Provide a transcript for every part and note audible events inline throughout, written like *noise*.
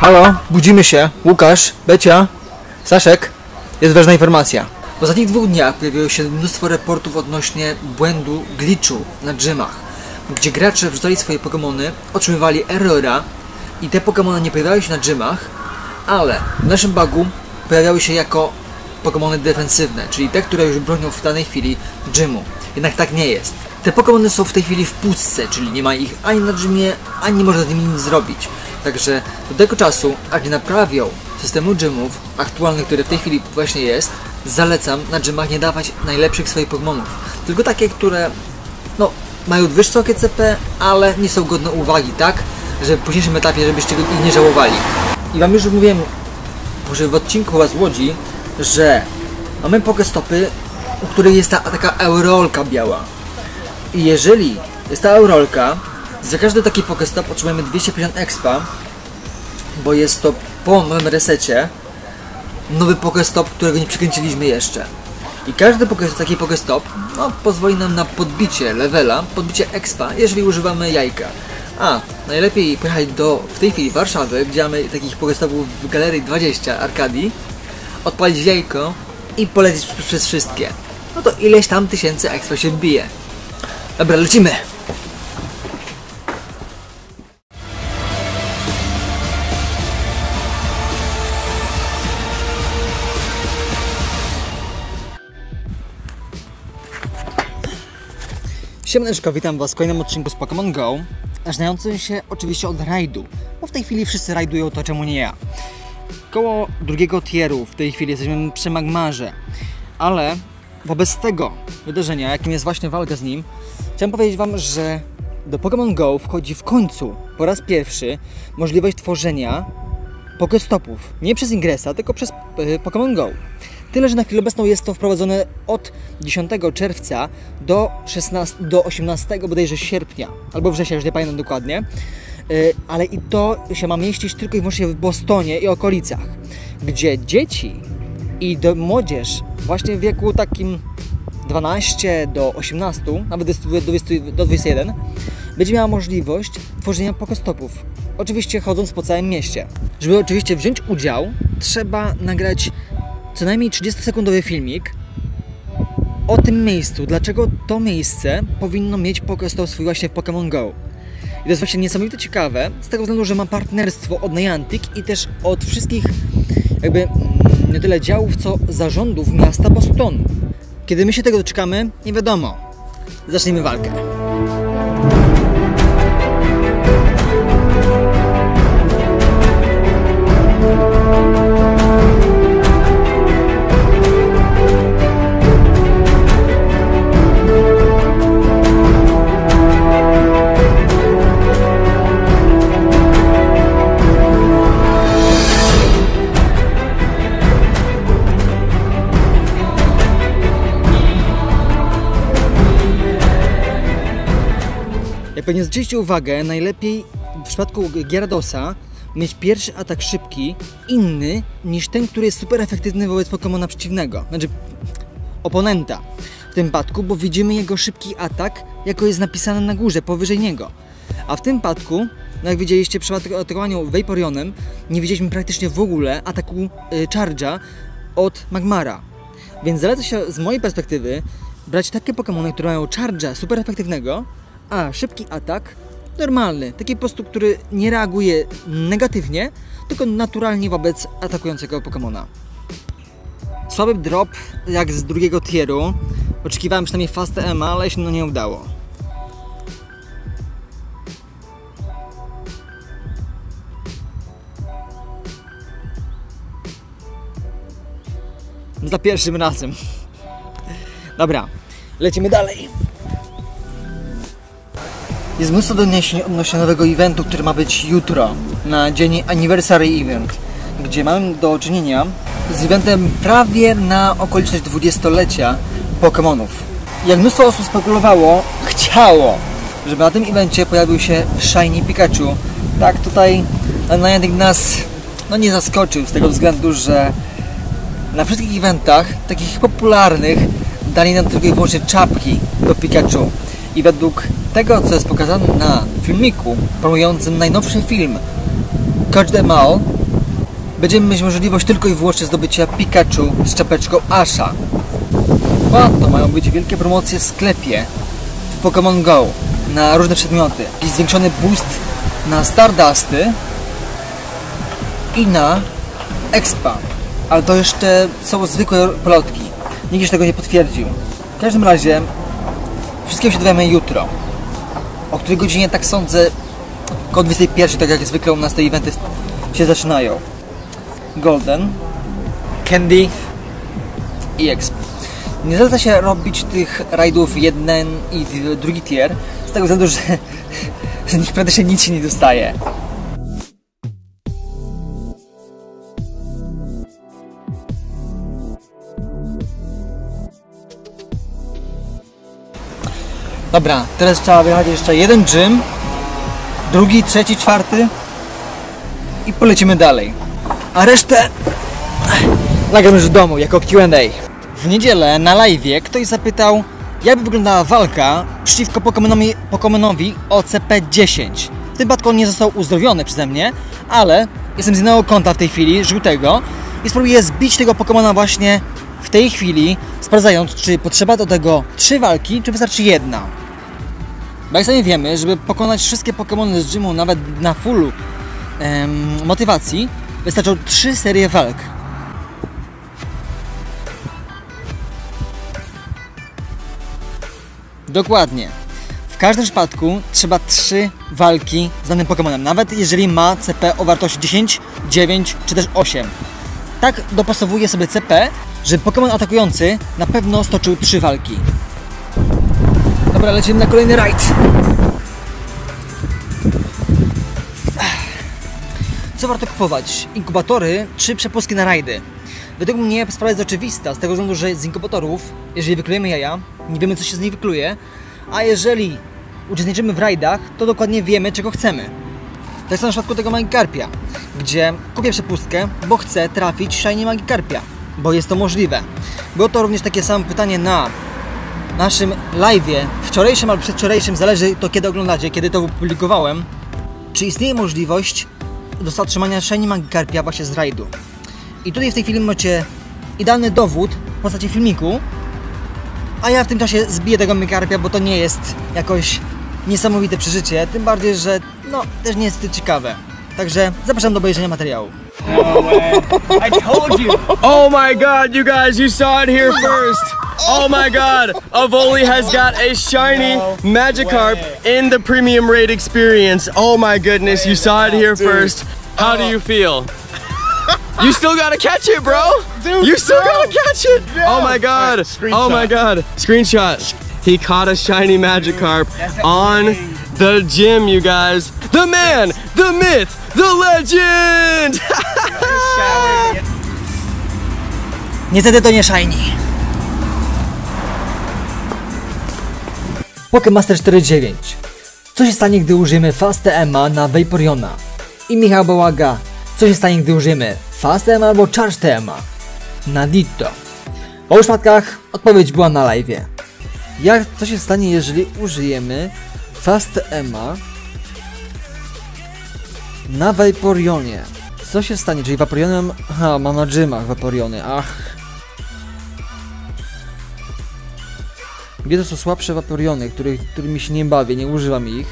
Halo, budzimy się. Łukasz, Becia, Staszek. Jest ważna informacja. W ostatnich dwóch dniach pojawiło się mnóstwo reportów odnośnie błędu glitchu na dżemach, gdzie gracze wrzucali swoje Pokémony, otrzymywali errora i te Pokémony nie pojawiały się na dżemach, ale w naszym bugu pojawiały się jako Pokémony defensywne, czyli te, które już bronią w danej chwili dżemu. Jednak tak nie jest. Te Pokémony są w tej chwili w pustce, czyli nie ma ich ani na dżemie, ani można z nimi nic zrobić. Także do tego czasu, jak nie naprawią systemu dżemów aktualnych, który w tej chwili właśnie jest, zalecam na dżemach nie dawać najlepszych swoich Pokémonów. Tylko takie, które no, mają wysokie CP, ale nie są godne uwagi, tak? Że w późniejszym etapie, żebyście ich nie żałowali. I Wam już mówiłem, może w odcinku z Łodzi, że mamy Pokestopy, u których jest ta taka eurolka biała. I jeżeli jest ta eurolka, za każdy taki Pokestop otrzymujemy 250 expa, bo jest to po nowym resecie nowy Pokestop, którego nie przykręciliśmy jeszcze. I każdy pokestop, taki Pokestop no, pozwoli nam na podbicie levela, podbicie expa, jeżeli używamy jajka. A, najlepiej pojechać do, w tej chwili, Warszawy, gdzie mamy takich Pokestopów w Galerii 20 Arkadii, odpalić jajko i polecieć przez wszystkie. No to ileś tam tysięcy expa się wbije. Dobra, lecimy! Siemaneczko, witam Was w kolejnym odcinku z Pokémon GO, zaczynającym się oczywiście od rajdu, bo w tej chwili wszyscy rajdują to, czemu nie ja. Koło drugiego tieru w tej chwili jesteśmy przy Magmarze, ale wobec tego wydarzenia, jakim jest właśnie walka z nim, chciałem powiedzieć Wam, że do Pokémon GO wchodzi w końcu, po raz pierwszy, możliwość tworzenia Pokestopów. Nie przez Ingresa, tylko przez y, Pokémon Go. Tyle, że na chwilę obecną jest to wprowadzone od 10 czerwca do, 16, do 18 bodajże sierpnia, albo września, już nie pamiętam dokładnie. Y, Ale i to się ma mieścić tylko i wyłącznie w Bostonie i okolicach, gdzie dzieci i do młodzież właśnie w wieku takim 12 do 18, nawet do 20, do 21, będzie miała możliwość tworzenia pokostopów. Oczywiście chodząc po całym mieście. Żeby oczywiście wziąć udział, trzeba nagrać co najmniej 30-sekundowy filmik o tym miejscu, dlaczego to miejsce powinno mieć pokestop swój właśnie w Pokémon Go. I to jest właśnie niesamowicie ciekawe, z tego względu, że ma partnerstwo od Niantic i też od wszystkich jakby mm, nie tyle działów, co zarządów miasta Bostonu. Kiedy my się tego doczekamy, nie wiadomo. Zacznijmy walkę. Pewnie zwróciliście uwagę, najlepiej w przypadku Gyaradosa mieć pierwszy atak szybki, inny niż ten, który jest super efektywny wobec Pokemona przeciwnego, znaczy oponenta w tym przypadku, bo widzimy jego szybki atak, jako jest napisane na górze, powyżej niego. A w tym przypadku, no jak widzieliście przy atakowaniu Vaporionem, nie widzieliśmy praktycznie w ogóle ataku y, Charge'a od Magmara. Więc zaleca się z mojej perspektywy brać takie Pokémony, które mają Charge'a super efektywnego, a szybki atak normalny, taki po prostu, który nie reaguje negatywnie, tylko naturalnie wobec atakującego Pokémona. Słaby drop jak z drugiego tieru. Oczekiwałem przynajmniej Fast EMA, ale się no nie udało. Za pierwszym razem. Dobra, lecimy dalej. Jest mnóstwo doniesień odnośnie nowego eventu, który ma być jutro, na dzień Anniversary Event, gdzie mamy do czynienia z eventem prawie na okoliczność 20-lecia Pokémonów. Jak mnóstwo osób spekulowało, chciało, żeby na tym evencie pojawił się Shiny Pikachu. Tak tutaj Niantic nas no nie zaskoczył z tego względu, że na wszystkich eventach, takich popularnych, dali nam tylko i wyłącznie czapki do Pikachu. I według tego, co jest pokazane na filmiku promującym najnowszy film Them All będziemy mieć możliwość tylko i wyłącznie zdobycia Pikachu z czapeczką Asha. Ponadto mają być wielkie promocje w sklepie w Pokémon Go na różne przedmioty. Jakiś zwiększony boost na Stardusty i na Expa. Ale to jeszcze są zwykłe plotki. Nikt już tego nie potwierdził. W każdym razie wszystkiego się dowiemy jutro. O której godzinie tak sądzę około 21, tak jak zwykle u nas te eventy się zaczynają. Golden, Candy i Exp. Nie zaleca się robić tych rajdów jeden i drugi tier, z tego względu, że *laughs* z nich praktycznie nic się nie dostaje. Dobra, teraz trzeba wyjechać jeszcze jeden gym, drugi, trzeci, czwarty i polecimy dalej. A resztę nagram już w domu jako Q&A. W niedzielę na live ktoś zapytał, jakby wyglądała walka przeciwko Pokemonowi, Pokemonowi OCP-10. W tym przypadku on nie został uzdrowiony przeze mnie, ale jestem z innego konta w tej chwili, żółtego i spróbuję zbić tego Pokemona właśnie w tej chwili, sprawdzając, czy potrzeba do tego trzy walki, czy wystarczy jedna. Bo jak sami wiemy, żeby pokonać wszystkie Pokémony z gymu, nawet na fullu em, motywacji, wystarczą trzy serie walk. Dokładnie. W każdym przypadku trzeba trzy walki z danym Pokémonem, nawet jeżeli ma CP o wartości 10, 9 czy też 8. Tak dopasowuje sobie CP, że Pokémon atakujący na pewno stoczył trzy walki. Dobra, lecimy na kolejny rajd. Co warto kupować? Inkubatory czy przepustki na rajdy? Według mnie sprawa jest oczywista, z tego względu, że z inkubatorów, jeżeli wyklejemy jaja, nie wiemy co się z nich wykluje, a jeżeli uczestniczymy w rajdach, to dokładnie wiemy czego chcemy. Tak jest na przypadku tego Magikarpia, gdzie kupię przepustkę, bo chcę trafić Shiny Magikarpia, bo jest to możliwe. Było to również takie samo pytanie na naszym live'ie, wczorajszym albo przedwczorajszym, zależy to kiedy oglądacie, kiedy to opublikowałem, czy istnieje możliwość do otrzymania Shiny Magikarpia właśnie z rajdu. I tutaj w tej chwili macie idealny dowód w postaci filmiku, a ja w tym czasie zbiję tego Magikarpia, bo to nie jest jakoś niesamowite przeżycie, tym bardziej, że no też nie jest to ciekawe. Także zapraszam do obejrzenia materiału. No way. I told you. Oh my god, you guys, you saw it here first. Oh my god, Avoli has got a shiny No Magikarp way. in the premium raid experience. Oh my goodness, you saw it here first. How do oh. you feel? *laughs* You still gotta catch it, bro. Dude, You still no. gotta catch it. Oh my god. Alright, Oh my god. Screenshot. He caught a shiny Magikarp That's on amazing. The gym, you guys. The man, the myth, the legend. *laughs* Niestety to nie Shiny. Pokemaster 4.9 Co się stanie, gdy użyjemy Fast EMA na Vaporeona? I Michał Bałaga Co się stanie, gdy użyjemy Fast EMA albo Charge EMA na Ditto? W obu przypadkach odpowiedź była na live. Jak co się stanie, jeżeli użyjemy Fast EMA na Vaporeonie? Co się stanie, czyli Vaporeonem... Aha, mam na gymach Vaporeony, ach. Gdzie to są słabsze Vaporeony, których, którymi się nie bawię, nie używam ich.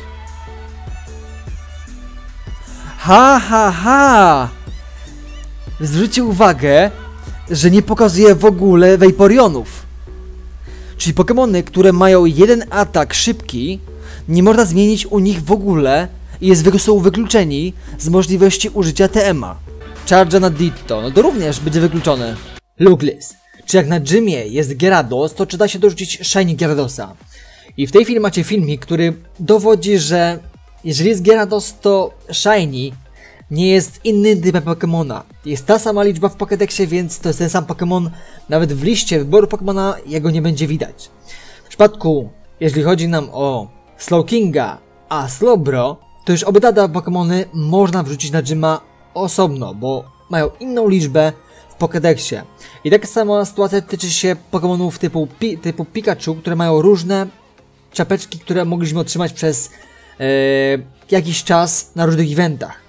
Ha, ha, ha! Zwróćcie uwagę, że nie pokazuje w ogóle Vaporeonów. Czyli Pokémony, które mają jeden atak szybki, nie można zmienić u nich w ogóle i jest, są wykluczeni z możliwości użycia TMA. Charge na Ditto, no to również będzie wykluczone. Luglis. Czy jak na gymie jest Gyarados, to czy da się dorzucić Shiny Gyaradosa? I w tej chwili macie filmik, który dowodzi, że jeżeli jest Gyarados, to Shiny nie jest inny typ Pokemona. Jest ta sama liczba w Pokédexie, więc to jest ten sam Pokémon. Nawet w liście wyboru Pokemona jego nie będzie widać. W przypadku, jeżeli chodzi nam o Slowkinga, a Slowbro, to już obydwa Pokémony można wrzucić na Gyma osobno, bo mają inną liczbę w Pokédexie. I taka sama sytuacja tyczy się Pokémonów typu, Pi typu Pikachu, które mają różne czapeczki, które mogliśmy otrzymać przez e, jakiś czas na różnych eventach.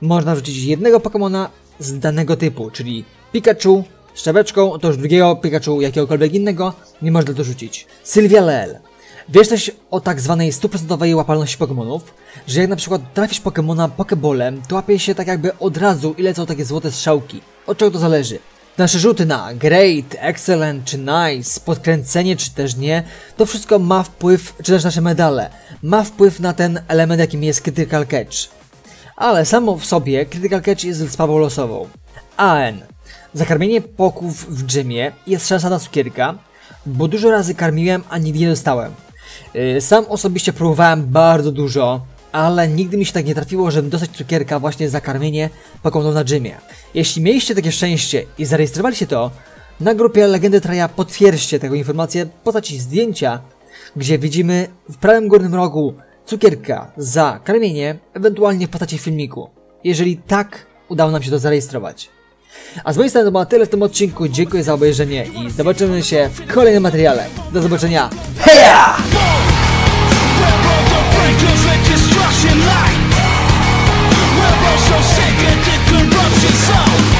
można wrzucić jednego Pokemona z danego typu, czyli Pikachu z czapeczką, to już drugiego Pikachu jakiegokolwiek innego nie można dorzucić. Sylvia Lel. Wiesz coś o tak zwanej stuprocentowej łapalności Pokemonów? Że jak na przykład trafisz Pokemona Pokebolem, to łapie się tak jakby od razu i lecą takie złote strzałki. Od czego to zależy? Nasze rzuty na great, excellent czy nice, podkręcenie czy też nie, to wszystko ma wpływ, czy też nasze medale, ma wpływ na ten element jakim jest critical catch. Ale samo w sobie critical catch jest sprawą losową. AN. Zakarmienie poków w gymie jest szansa na cukierka, bo dużo razy karmiłem, a nigdy nie dostałem. Yy, Sam osobiście próbowałem bardzo dużo, ale nigdy mi się tak nie trafiło, żeby dostać cukierka właśnie za karmienie Pokémonów na gymie. Jeśli mieliście takie szczęście i zarejestrowaliście to, na grupie Legendy Traja potwierdźcie tę informację w postaci zdjęcia, gdzie widzimy w prawym górnym rogu cukierka za karmienie, ewentualnie w postaci filmiku. Jeżeli tak, udało nam się to zarejestrować. A z mojej strony to było tyle w tym odcinku. Dziękuję za obejrzenie i zobaczymy się w kolejnym materiale. Do zobaczenia. Heja! life We're all so sick of the corruption so